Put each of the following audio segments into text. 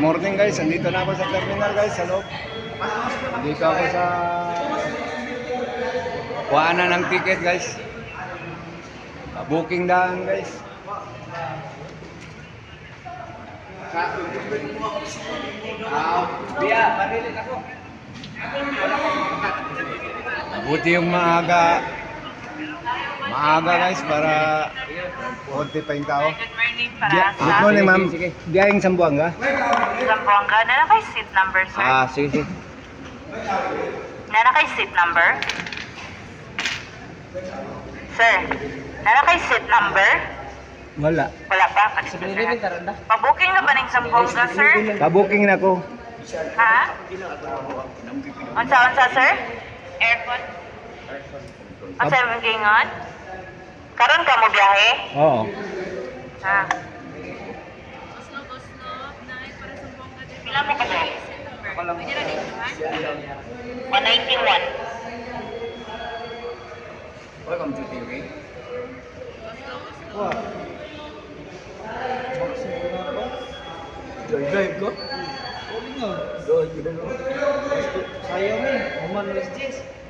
Morning guys, andito na ako sa terminal guys, sa loob. Dito ako sa kuhaan na ng ticket guys. Booking daan guys. Biya, parilit ako. Mabuti yung maaga. Maaga guys para konti pa yung tao. Good morning para good sa morning ma'am. Biyahing Sambuanga. Zamboanga. Nana kay seat number, sir? Ah, sige sige. Nana kay seat number? Sir, nana kay seat number? Wala. Wala pa. Pabooking na ba ng Zamboanga, sir? Kabuking na ko. Ha? Unsa, unsa, sir? Aircon? Unsa yung gingon? Karon ka mo biyahe? Oo. Ha? Pila mo ka ba? 191. Welcome to TV. Drive ko? Yun na Sayang eh, human alas 10.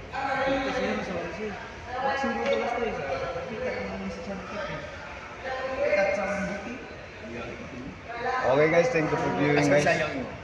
Okay guys, thank you for viewing guys.